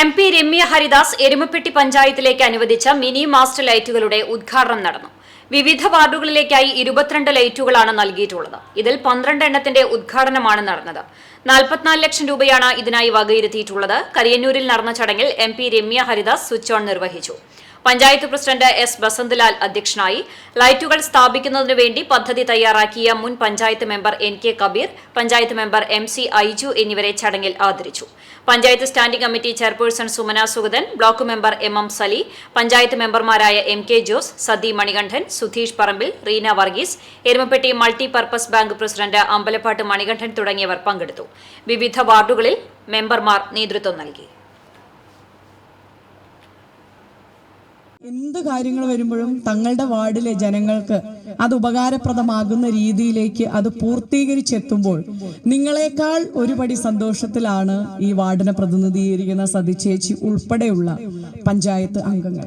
M P Ramya Haridas Erumapetty പഞ്ചായത്തിലേക്ക് അനുവദിച്ച mini master ലൈറ്റുകളുടെ ഉദ്ഘാടനം നടന്നു. വിവിധ വാർഡുകളിലേക്കായി ഇരുപത്തിരണ്ട് ലൈറ്റുകളാണ് നൽകിയിട്ടുള്ളത്. ഇതിൽ പന്ത്രണ്ട് എണ്ണത്തിന്റെ ഉദ്ഘാടനമാണ് നടന്നത്. നാൽപ്പത്തിനാല് ലക്ഷം രൂപയാണ് ഇതിനായി വകയിരുത്തിയിട്ടുള്ളത്. കരിയന്നൂരിൽ നടന്ന ചടങ്ങിൽ M P Ramya Haridas switch on നിർവഹിച്ചു. പഞ്ചായത്ത് പ്രസിഡന്റ് എസ് ബസന്ത്ലാൽ അധ്യക്ഷനായി ലൈറ്റുകൾ സ്ഥാപിക്കുന്നതിനു വേണ്ടി പദ്ധതി തയ്യാറാക്കിയ മുൻ panchayat member N K Kabeer panchayat member M C Aiju എന്നിവരെ ചടങ്ങിൽ ആദരിച്ചു. Panchayat standing committee chairperson Sumana Sugathan block member M M Sali panchayat മെമ്പർമാരായ M K Jose Sathi Manikandan Sudheesh Parambil Reena Varghese Erumappetty multi purpose bank president Ambalappattu Manikandan തുടങ്ങിയവർ പങ്കെടുത്തു. വിവിധ വാർഡുകളിൽ മെമ്പർമാർ നേതൃത്വം നൽകി. എന്ത് കാര്യങ്ങൾ വരുമ്പോഴും തങ്ങളുടെ വാർഡിലെ ജനങ്ങൾക്ക് അത് ഉപകാരപ്രദമാകുന്ന രീതിയിലേക്ക് അത് പൂർത്തീകരിച്ചെത്തുമ്പോൾ നിങ്ങളെക്കാൾ ഒരുപടി സന്തോഷത്തിലാണ് ഈ വാർഡിനെ പ്രതിനിധീകരിക്കുന്ന സതിച്ചേച്ചി ഉൾപ്പെടെയുള്ള പഞ്ചായത്ത് അംഗങ്ങൾ.